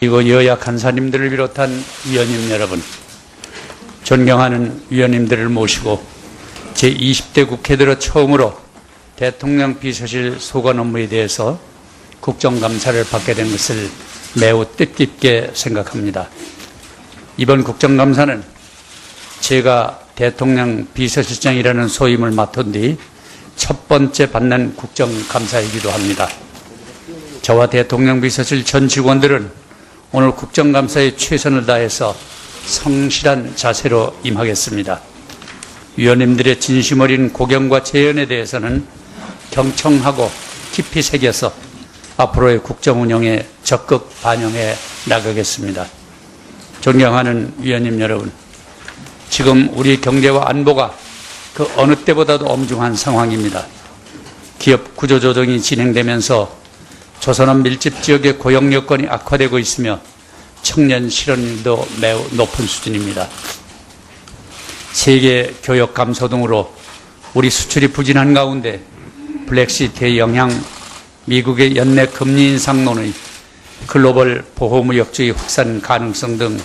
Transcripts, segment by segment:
그리고 여야 간사님들을 비롯한 위원님 여러분, 존경하는 위원님들을 모시고 제20대 국회 들어 처음으로 대통령 비서실 소관 업무에 대해서 국정감사를 받게 된 것을 매우 뜻깊게 생각합니다. 이번 국정감사는 제가 대통령 비서실장이라는 소임을 맡은 뒤 첫 번째 받는 국정감사이기도 합니다. 저와 대통령 비서실 전 직원들은 오늘 국정감사에 최선을 다해서 성실한 자세로 임하겠습니다. 위원님들의 진심 어린 고견과 재연에 대해서는 경청하고 깊이 새겨서 앞으로의 국정 운영에 적극 반영해 나가겠습니다. 존경하는 위원님 여러분, 지금 우리 경제와 안보가 그 어느 때보다도 엄중한 상황입니다. 기업 구조조정이 진행되면서 조선업 밀집 지역의 고용 여건이 악화되고 있으며 청년 실업률도 매우 높은 수준입니다. 세계 교역 감소 등으로 우리 수출이 부진한 가운데 블랙시트의 영향, 미국의 연내 금리 인상론의 글로벌 보호무역주의 확산 가능성 등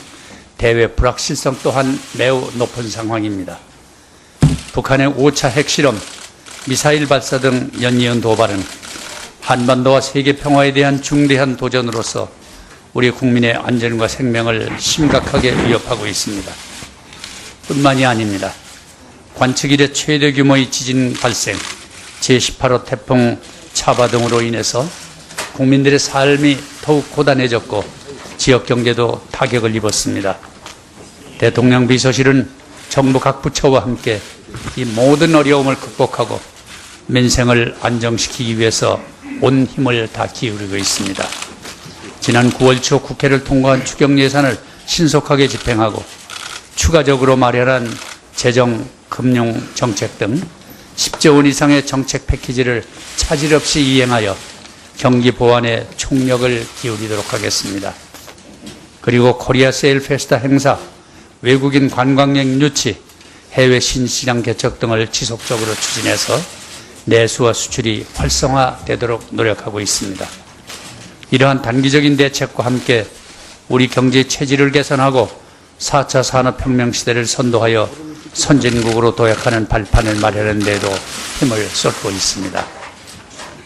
대외 불확실성 또한 매우 높은 상황입니다. 북한의 5차 핵실험, 미사일 발사 등 연이은 도발은 한반도와 세계 평화에 대한 중대한 도전으로서 우리 국민의 안전과 생명을 심각하게 위협하고 있습니다. 뿐만이 아닙니다. 관측 이래 최대 규모의 지진 발생, 제18호 태풍 차바 등으로 인해서 국민들의 삶이 더욱 고단해졌고 지역 경제도 타격을 입었습니다. 대통령 비서실은 정부 각 부처와 함께 이 모든 어려움을 극복하고 민생을 안정시키기 위해서 온 힘을 다 기울이고 있습니다. 지난 9월 초 국회를 통과한 추경 예산을 신속하게 집행하고 추가적으로 마련한 재정, 금융 정책 등 10조 원 이상의 정책 패키지를 차질 없이 이행하여 경기 보완에 총력을 기울이도록 하겠습니다. 그리고 코리아 세일 페스타 행사, 외국인 관광객 유치, 해외 신시장 개척 등을 지속적으로 추진해서 내수와 수출이 활성화되도록 노력하고 있습니다. 이러한 단기적인 대책과 함께 우리 경제 체질을 개선하고 4차 산업혁명 시대를 선도하여 선진국으로 도약하는 발판을 마련하는 데도 힘을 쏟고 있습니다.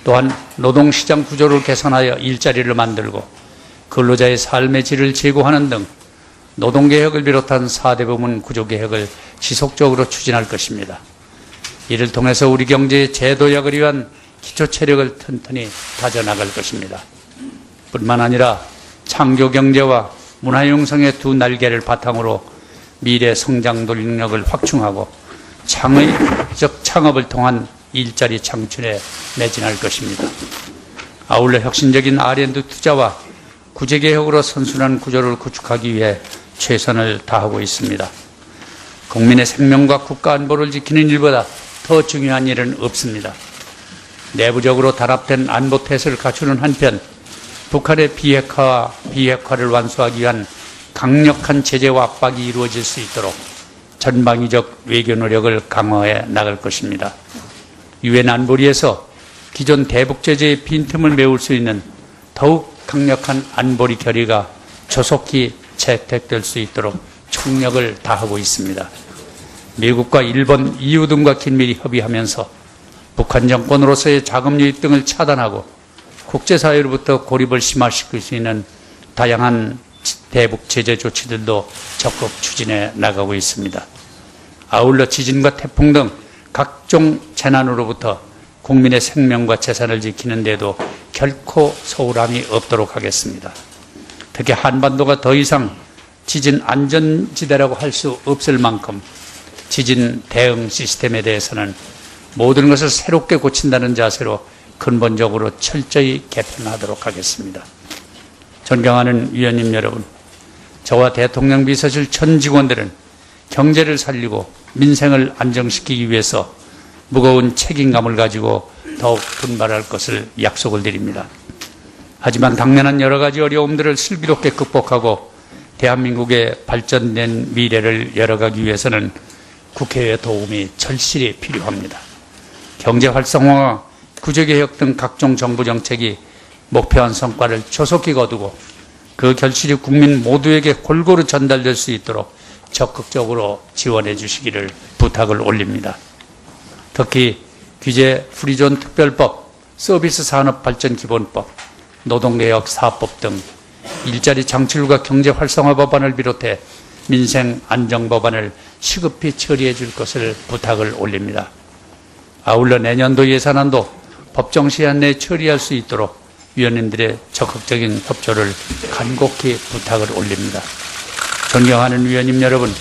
또한 노동시장 구조를 개선하여 일자리를 만들고 근로자의 삶의 질을 제고하는 등 노동개혁을 비롯한 4대 부문 구조개혁을 지속적으로 추진할 것입니다. 이를 통해서 우리 경제의 제도약을 위한 기초 체력을 튼튼히 다져나갈 것입니다. 뿐만 아니라 창조 경제와 문화융성의 두 날개를 바탕으로 미래 성장 동력을 확충하고 창의적 창업을 통한 일자리 창출에 매진할 것입니다. 아울러 혁신적인 R&D 투자와 구제 개혁으로 선순환 구조를 구축하기 위해 최선을 다하고 있습니다. 국민의 생명과 국가 안보를 지키는 일보다 더 중요한 일은 없습니다. 내부적으로 단합된 안보 태세를 갖추는 한편 북한의 비핵화와 비핵화를 완수하기 위한 강력한 제재와 압박이 이루어질 수 있도록 전방위적 외교 노력을 강화해 나갈 것입니다. 유엔 안보리에서 기존 대북 제재의 빈틈을 메울 수 있는 더욱 강력한 안보리 결의가 조속히 채택될 수 있도록 총력을 다하고 있습니다. 미국과 일본, EU 등과 긴밀히 협의하면서 북한 정권으로서의 자금 유입 등을 차단하고 국제사회로부터 고립을 심화시킬 수 있는 다양한 대북 제재 조치들도 적극 추진해 나가고 있습니다. 아울러 지진과 태풍 등 각종 재난으로부터 국민의 생명과 재산을 지키는 데도 결코 소홀함이 없도록 하겠습니다. 특히 한반도가 더 이상 지진 안전지대라고 할 수 없을 만큼 지진 대응 시스템에 대해서는 모든 것을 새롭게 고친다는 자세로 근본적으로 철저히 개편하도록 하겠습니다. 존경하는 위원님 여러분, 저와 대통령 비서실 전 직원들은 경제를 살리고 민생을 안정시키기 위해서 무거운 책임감을 가지고 더욱 분발할 것을 약속을 드립니다. 하지만 당면한 여러 가지 어려움들을 슬기롭게 극복하고 대한민국의 발전된 미래를 열어가기 위해서는 국회의 도움이 절실히 필요합니다. 경제 활성화와 구조개혁 등 각종 정부 정책이 목표한 성과를 조속히 거두고 그 결실이 국민 모두에게 골고루 전달될 수 있도록 적극적으로 지원해 주시기를 부탁을 올립니다. 특히 규제 프리존 특별법, 서비스 산업 발전 기본법, 노동개혁 사법 등 일자리 창출과 경제 활성화 법안을 비롯해 민생 안정 법안을 시급히 처리해 줄 것을 부탁을 올립니다. 아울러 내년도 예산안도 법정 시한 내에 처리할 수 있도록 위원님들의 적극적인 협조를 간곡히 부탁을 올립니다. 존경하는 위원님 여러분,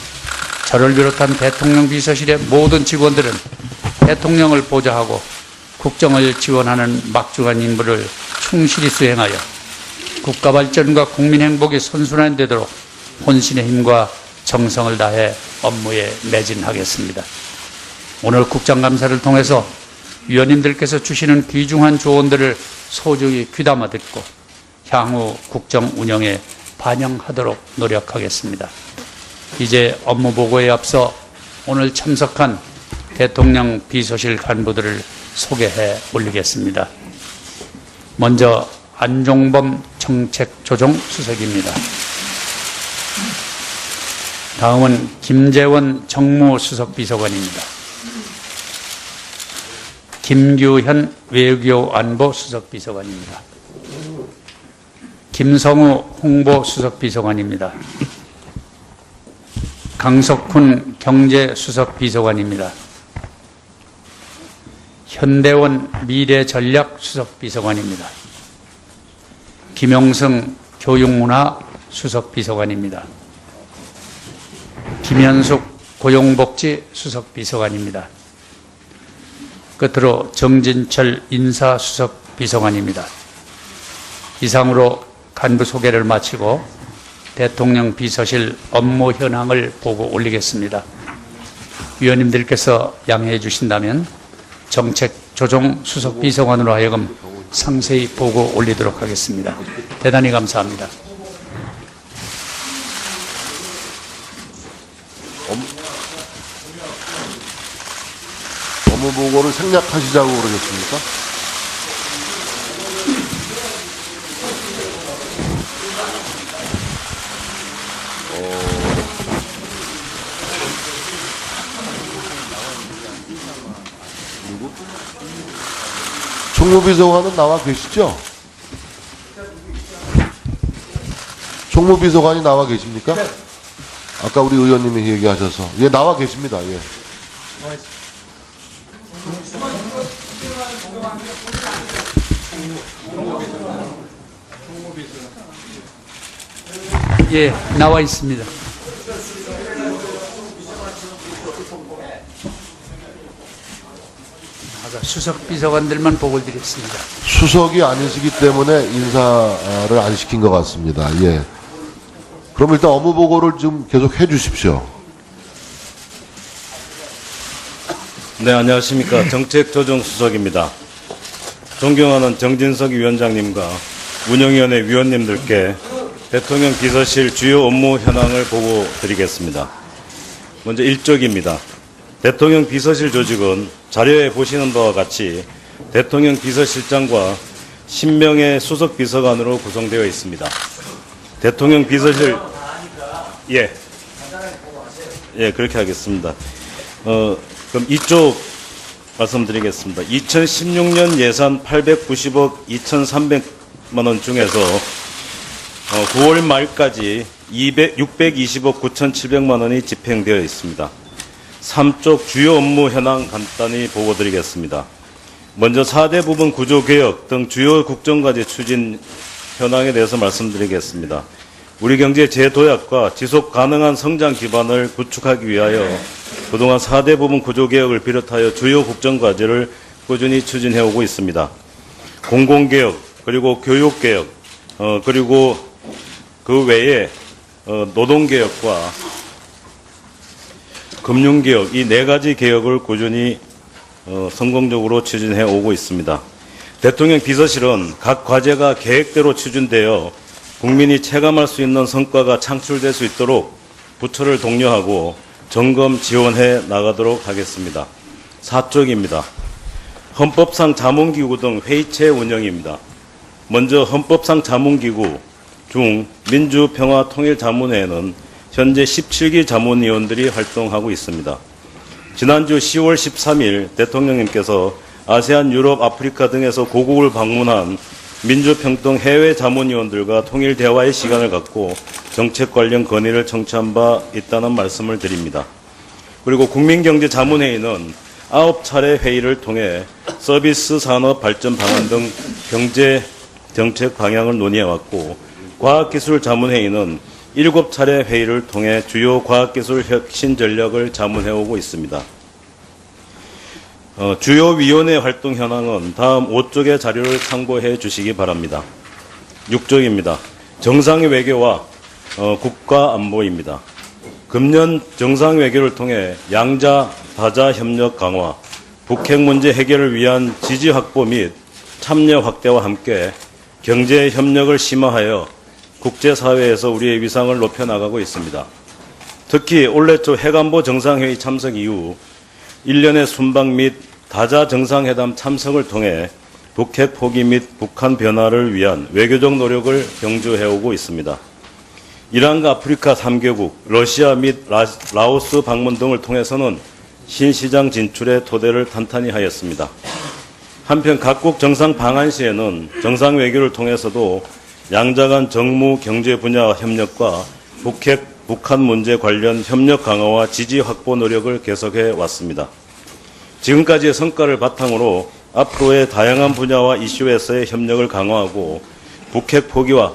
저를 비롯한 대통령 비서실의 모든 직원들은 대통령을 보좌하고 국정을 지원하는 막중한 임무를 충실히 수행하여 국가 발전과 국민 행복이 선순환되도록 혼신의 힘과 정성을 다해 업무에 매진하겠습니다. 오늘 국정감사를 통해서 위원님들께서 주시는 귀중한 조언들을 소중히 귀담아 듣고 향후 국정 운영에 반영하도록 노력하겠습니다. 이제 업무 보고에 앞서 오늘 참석한 대통령 비서실 간부들을 소개해 올리겠습니다. 먼저 안종범 정책조정 수석입니다. 다음은 김재원 정무수석비서관입니다. 김규현 외교안보 수석비서관입니다. 김성우 홍보 수석비서관입니다. 강석훈 경제수석비서관입니다. 현대원 미래전략수석비서관입니다. 김용승 교육문화수석비서관입니다. 김현숙 고용복지 수석비서관입니다. 끝으로 정진철 인사수석비서관입니다. 이상으로 간부 소개를 마치고 대통령 비서실 업무 현황을 보고 올리겠습니다. 위원님들께서 양해해 주신다면 정책 조정 수석 비서관으로 하여금 상세히 보고 올리도록 하겠습니다. 대단히 감사합니다. 업무 보고를 생략하시자고 그러셨습니까? 누구? 총무비서관은 나와 계시죠? 총무비서관이 나와 계십니까? 아까 우리 의원님이 얘기하셔서 예 나와 계십니다. 예. 예, 나와 있습니다. 아까 수석 비서관들만 보고 드렸습니다. 수석이 아니시기 때문에 인사를 안 시킨 것 같습니다. 예. 그럼 일단 업무 보고를 좀 계속 해 주십시오. 네, 안녕하십니까. 정책조정수석입니다. 존경하는 정진석 위원장님과 운영위원회 위원님들께 대통령 비서실 주요 업무 현황을 보고 드리겠습니다. 먼저 일적입니다. 대통령 비서실 조직은 자료에 보시는 바와 같이 대통령 비서실장과 10명의 수석 비서관으로 구성되어 있습니다. 대통령 비서실 예. 예, 그렇게 하겠습니다. 어, 그럼 이쪽 말씀드리겠습니다. 2016년 예산 890억 2,300만 원 중에서 어, 9월 말까지 200, 620억 9,700만 원이 집행되어 있습니다. 3쪽 주요 업무 현황 간단히 보고 드리겠습니다. 먼저 4대 부분 구조개혁 등 주요 국정과제 추진 현황에 대해서 말씀드리겠습니다. 우리 경제 재도약과 지속 가능한 성장 기반을 구축하기 위하여 그동안 4대 부분 구조개혁을 비롯하여 주요 국정과제를 꾸준히 추진해 오고 있습니다. 공공개혁, 그리고 교육개혁, 어, 그리고 그 외에 어, 노동개혁과 금융개혁 이 네 가지 개혁을 꾸준히 어, 성공적으로 추진해 오고 있습니다. 대통령 비서실은 각 과제가 계획대로 추진되어 국민이 체감할 수 있는 성과가 창출될 수 있도록 부처를 독려하고 점검 지원해 나가도록 하겠습니다. 4쪽입니다. 헌법상 자문기구 등 회의체 운영입니다. 먼저 헌법상 자문기구 중 민주평화통일자문회에는 현재 17기 자문위원들이 활동하고 있습니다. 지난주 10월 13일 대통령님께서 아세안, 유럽, 아프리카 등에서 고국을 방문한 민주평등 해외 자문위원들과 통일 대화의 시간을 갖고 정책 관련 건의를 청취한 바 있다는 말씀을 드립니다. 그리고 국민경제자문회의는 아홉 차례 회의를 통해 서비스 산업 발전 방안 등 경제 정책 방향을 논의해왔고 과학기술 자문회의는 일곱 차례 회의를 통해 주요 과학기술 혁신 전략을 자문해오고 있습니다. 어, 주요 위원회 활동 현황은 다음 5쪽의 자료를 참고해 주시기 바랍니다. 6쪽입니다. 정상의 외교와 어, 국가 안보입니다. 금년 정상 외교를 통해 양자 다자 협력 강화, 북핵 문제 해결을 위한 지지 확보 및 참여 확대와 함께 경제 협력을 심화하여 국제사회에서 우리의 위상을 높여 나가고 있습니다. 특히 올해 초 해관보 정상회의 참석 이후 1년의 순방 및 다자 정상회담 참석을 통해 북핵 포기 및 북한 변화를 위한 외교적 노력을 경주해오고 있습니다. 이란과 아프리카 3개국, 러시아 및 라, 라오스 방문 등을 통해서는 신시장 진출의 토대를 탄탄히 하였습니다. 한편 각국 정상 방한 시에는 정상 외교를 통해서도 양자 간 정무 경제 분야 협력과 북핵 북한 문제 관련 협력 강화와 지지 확보 노력을 계속해 왔습니다. 지금까지의 성과를 바탕으로 앞으로의 다양한 분야와 이슈에서의 협력을 강화하고 북핵 포기와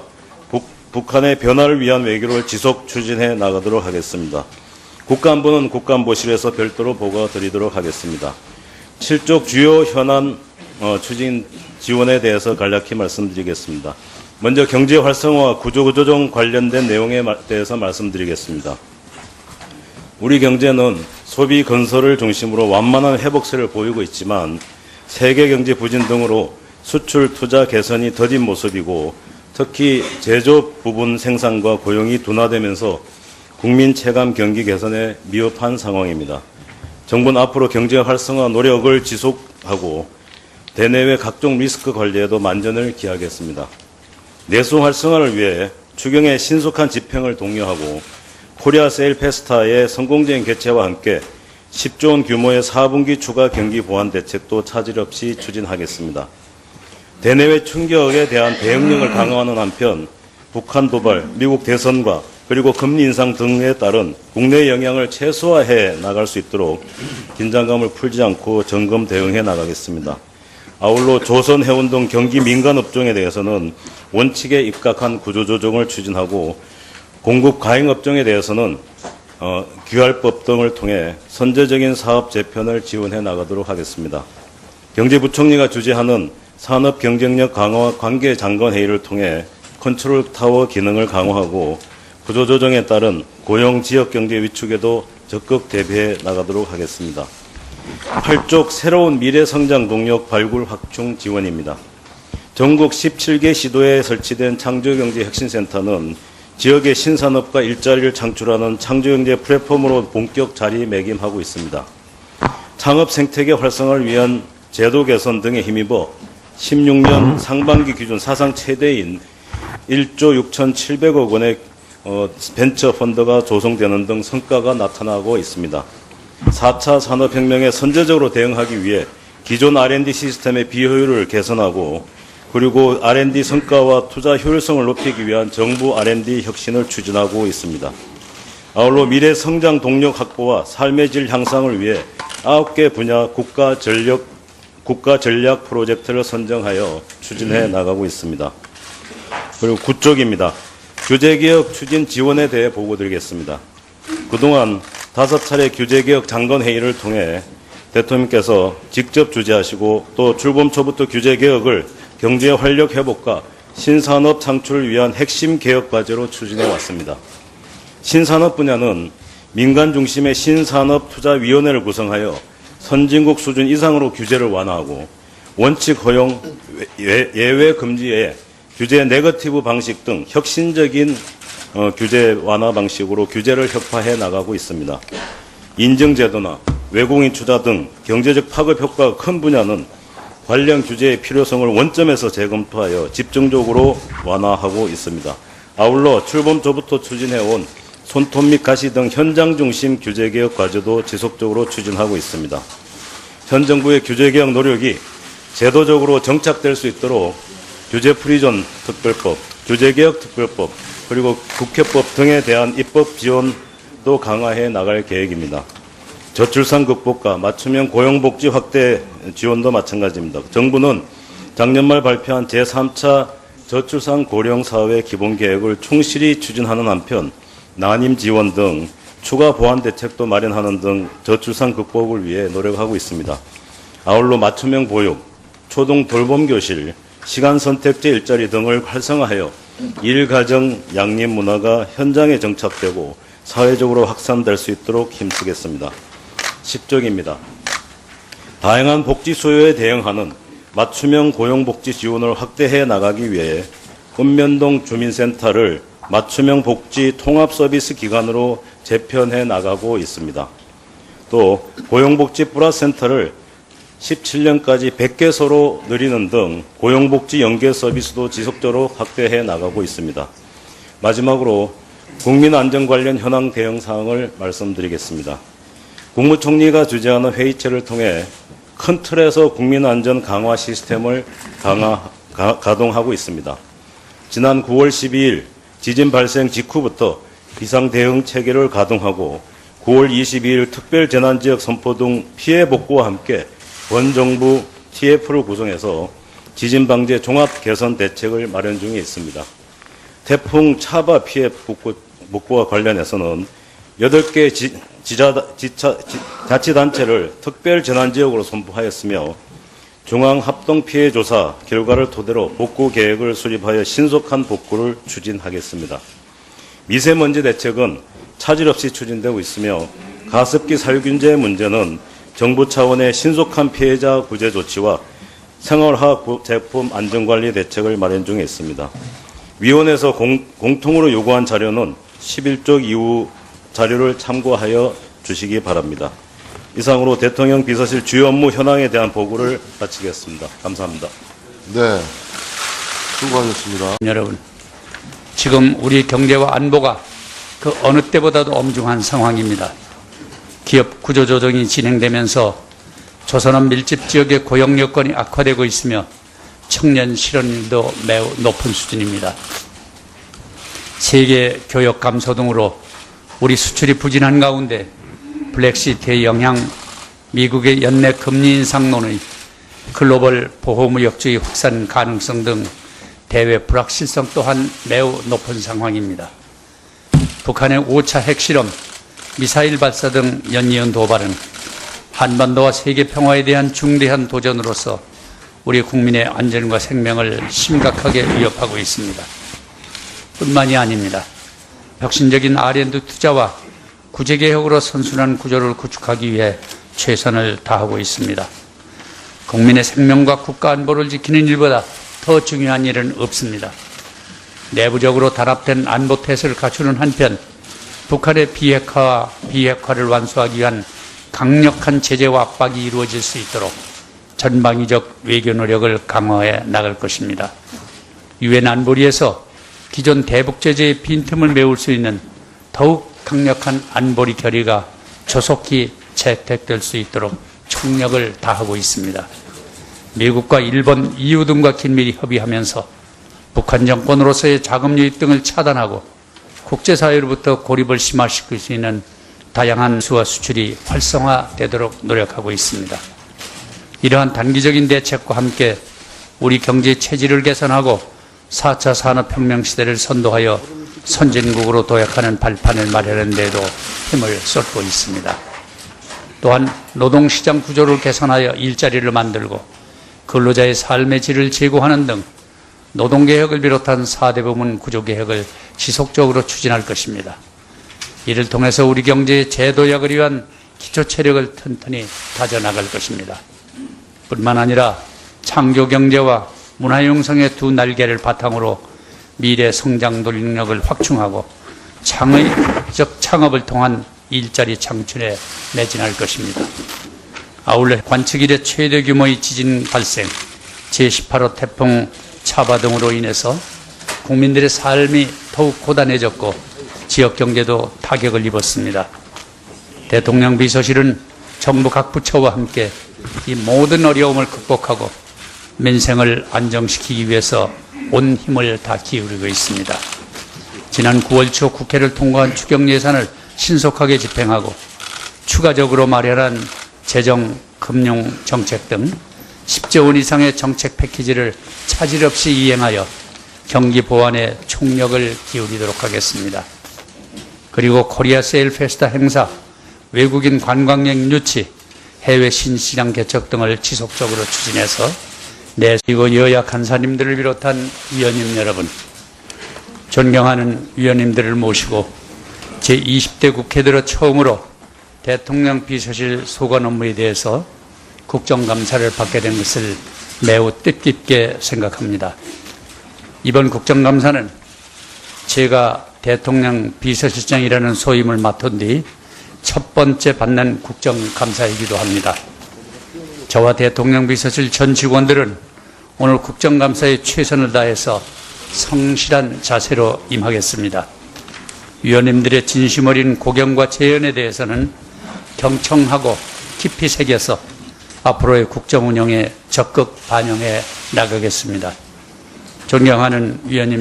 북, 북한의 변화를 위한 외교를 지속 추진해 나가도록 하겠습니다. 국가안보는 국가안보실에서 별도로 보고 드리도록 하겠습니다. 7쪽 주요 현안 어, 추진 지원에 대해서 간략히 말씀드리겠습니다. 먼저 경제 활성화와 구조조정 관련된 내용에 마- 대해서 말씀드리겠습니다. 우리 경제는 소비 건설을 중심으로 완만한 회복세를 보이고 있지만 세계 경제 부진 등으로 수출 투자 개선이 더딘 모습이고 특히 제조 부분 생산과 고용이 둔화되면서 국민 체감 경기 개선에 미흡한 상황입니다. 정부는 앞으로 경제 활성화 노력을 지속하고 대내외 각종 리스크 관리에도 만전을 기하겠습니다. 내수 활성화를 위해 추경의 신속한 집행을 독려하고 코리아 세일 페스타의 성공적인 개최와 함께 10조 원 규모의 4분기 추가 경기 보완 대책도 차질 없이 추진하겠습니다. 대내외 충격에 대한 대응력을 강화하는 한편 북한 도발, 미국 대선과 그리고 금리 인상 등에 따른 국내 영향을 최소화해 나갈 수 있도록 긴장감을 풀지 않고 점검 대응해 나가겠습니다. 아울러 조선 해운 등 경기 민간 업종에 대해서는 원칙에 입각한 구조조정을 추진하고 공급 가행 업종에 대해서는 어, 규활법 등을 통해 선제적인 사업 재편을 지원해 나가도록 하겠습니다. 경제부총리가 주재하는 산업 경쟁력 강화 관계 장관 회의를 통해 컨트롤 타워 기능을 강화하고 구조조정에 따른 고용 지역 경제 위축에도 적극 대비해 나가도록 하겠습니다. 8쪽 새로운 미래 성장 동력 발굴 확충 지원입니다. 전국 17개 시도에 설치된 창조경제 혁신센터는 지역의 신산업과 일자리를 창출하는 창조경제 플랫폼으로 본격 자리매김하고 있습니다. 창업 생태계 활성화를 위한 제도 개선 등에 힘입어 16년 상반기 기준 사상 최대인 1조 6,700억 원의 어, 벤처 펀드가 조성되는 등 성과가 나타나고 있습니다. 4차 산업혁명에 선제적으로 대응하기 위해 기존 R&D 시스템의 비효율을 개선하고 그리고 R&D 성과와 투자 효율성을 높이기 위한 정부 R&D 혁신을 추진하고 있습니다. 아울러 미래 성장 동력 확보와 삶의 질 향상을 위해 9개 분야 국가 전력 국가 전략 프로젝트를 선정하여 추진해 나가고 있습니다. 그리고 구쪽입니다. 규제개혁 추진 지원에 대해 보고 드리겠습니다. 그동안 다섯 차례 규제개혁 장관회의를 통해 대통령께서 직접 주재하시고 또 출범 초부터 규제개혁을 경제 활력 회복과 신산업 창출을 위한 핵심 개혁 과제로 추진해 왔습니다. 신산업 분야는 민간 중심의 신산업 투자위원회를 구성하여 선진국 수준 이상으로 규제를 완화하고 원칙 허용, 예- 예외 금지에 규제 네거티브 방식 등 혁신적인 어, 규제 완화 방식으로 규제를 혁파해 나가고 있습니다. 인증제도나 외국인 투자 등 경제적 파급 효과가 큰 분야는 관련 규제의 필요성을 원점에서 재검토하여 집중적으로 완화하고 있습니다. 아울러 출범 초부터 추진해온 손톱 및 가시 등 현장 중심 규제 개혁 과제도 지속적으로 추진하고 있습니다. 현 정부의 규제 개혁 노력이 제도적으로 정착될 수 있도록 규제 프리존 특별법, 규제 개혁 특별법, 그리고 국회법 등에 대한 입법 지원도 강화해 나갈 계획입니다. 저출산 극복과 맞춤형 고용복지 확대 지원도 마찬가지입니다. 정부는 작년 말 발표한 제3차 저출산 고령 사회 기본 계획을 충실히 추진하는 한편 난임 지원 등 추가 보완 대책도 마련하는 등 저출산 극복을 위해 노력하고 있습니다. 아울러 맞춤형 보육, 초등 돌봄 교실, 시간 선택제 일자리 등을 활성화하여 일가정 양립 문화가 현장에 정착되고 사회적으로 확산될 수 있도록 힘쓰겠습니다. 10쪽입니다. 다양한 복지 수요에 대응하는 맞춤형 고용복지 지원을 확대해 나가기 위해 읍면동 주민센터를 맞춤형 복지 통합 서비스 기관으로 재편해 나가고 있습니다. 또 고용복지 플러스 센터를 17년까지 100개소로 늘리는 등 고용복지 연계 서비스도 지속적으로 확대해 나가고 있습니다. 마지막으로 국민 안전 관련 현황 대응 사항을 말씀드리겠습니다. 국무총리가 주재하는 회의체를 통해 큰 틀에서 국민 안전 강화 시스템을 강화, 가, 가동하고 있습니다. 지난 9월 12일 지진 발생 직후부터 비상 대응 체계를 가동하고 9월 22일 특별 재난 지역 선포 등 피해 복구와 함께 원정부 TF를 구성해서 지진 방제 종합 개선 대책을 마련 중에 있습니다. 태풍 차바 피해 복구, 복구와 관련해서는 8개 지, 지자, 지차, 지, 자치단체를 특별 재난지역으로 선포하였으며 중앙합동피해조사 결과를 토대로 복구 계획을 수립하여 신속한 복구를 추진하겠습니다. 미세먼지 대책은 차질 없이 추진되고 있으며 가습기 살균제 문제는 정부 차원의 신속한 피해자 구제 조치와 생활화 제품 안전관리 대책을 마련 중에 있습니다. 위원회에서 공, 공통으로 요구한 자료는 11쪽 이후 자료를 참고하여 주시기 바랍니다. 이상으로 대통령 비서실 주요 업무 현황에 대한 보고를 마치겠습니다. 감사합니다. 네. 수고하셨습니다. 여러분, 지금 우리 경제와 안보가 그 어느 때보다도 엄중한 상황입니다. 기업 구조조정이 진행되면서 조선업 밀집 지역의 고용 여건이 악화되고 있으며 청년 실업률도 매우 높은 수준입니다. 세계 교역 감소 등으로 우리 수출이 부진한 가운데 블랙시트의 영향, 미국의 연내 금리 인상론의 글로벌 보호무역주의 확산 가능성 등 대외 불확실성 또한 매우 높은 상황입니다. 북한의 5차 핵실험, 미사일 발사 등 연이은 도발은 한반도와 세계 평화에 대한 중대한 도전으로서 우리 국민의 안전과 생명을 심각하게 위협하고 있습니다. 뿐만이 아닙니다. 혁신적인 R&D 투자와 구제개혁으로 선순환 구조를 구축하기 위해 최선을 다하고 있습니다. 국민의 생명과 국가 안보를 지키는 일보다 더 중요한 일은 없습니다. 내부적으로 단합된 안보 태세를 갖추는 한편 북한의 비핵화와 비핵화를 완수하기 위한 강력한 제재와 압박이 이루어질 수 있도록 전방위적 외교 노력을 강화해 나갈 것입니다. 유엔 안보리에서 기존 대북 제재의 빈틈을 메울 수 있는 더욱 강력한 안보리 결의가 조속히 채택될 수 있도록 총력을 다하고 있습니다. 미국과 일본, EU 등과 긴밀히 협의하면서 북한 정권으로서의 자금 유입 등을 차단하고 국제사회로부터 고립을 심화시킬 수 있는 다양한 수와 수출이 활성화되도록 노력하고 있습니다. 이러한 단기적인 대책과 함께 우리 경제 체질을 개선하고 4차 산업혁명 시대를 선도하여 선진국으로 도약하는 발판을 마련하는 데도 힘을 쏟고 있습니다. 또한 노동시장 구조를 개선하여 일자리를 만들고 근로자의 삶의 질을 제고하는 등 노동개혁을 비롯한 4대 부문 구조개혁을 지속적으로 추진할 것입니다. 이를 통해서 우리 경제의 재도약을 위한 기초 체력을 튼튼히 다져나갈 것입니다. 뿐만 아니라 창조 경제와 문화융성의 두 날개를 바탕으로 미래 성장 능력을 확충하고 창의적 창업을 통한 일자리 창출에 매진할 것입니다. 아울러 관측 이래 최대 규모의 지진 발생, 제18호 태풍 차바 등으로 인해서 국민들의 삶이 더욱 고단해졌고 지역 경제도 타격을 입었습니다. 대통령 비서실은 정부 각 부처와 함께 이 모든 어려움을 극복하고 민생을 안정시키기 위해서 온 힘을 다 기울이고 있습니다. 지난 9월 초 국회를 통과한 추경 예산을 신속하게 집행하고 추가적으로 마련한 재정, 금융 정책 등 10조 원 이상의 정책 패키지를 차질 없이 이행하여 경기 보완에 총력을 기울이도록 하겠습니다. 그리고 코리아 세일 페스타 행사, 외국인 관광객 유치, 해외 신시장 개척 등을 지속적으로 추진해서 내 그리고 여야 간사님들을 비롯한 위원님 여러분, 존경하는 위원님들을 모시고 제20대 국회 들어 처음으로 대통령 비서실 소관 업무에 대해서 국정감사를 받게 된 것을 매우 뜻깊게 생각합니다. 이번 국정감사는 제가 대통령 비서실장이라는 소임을 맡은 뒤 첫 번째 받는 국정감사이기도 합니다. 저와 대통령 비서실 전 직원들은 오늘 국정감사에 최선을 다해서 성실한 자세로 임하겠습니다. 위원님들의 진심 어린 고견과 제언에 대해서는 경청하고 깊이 새겨서 앞으로의 국정 운영에 적극 반영해 나가겠습니다. 존경하는 위원님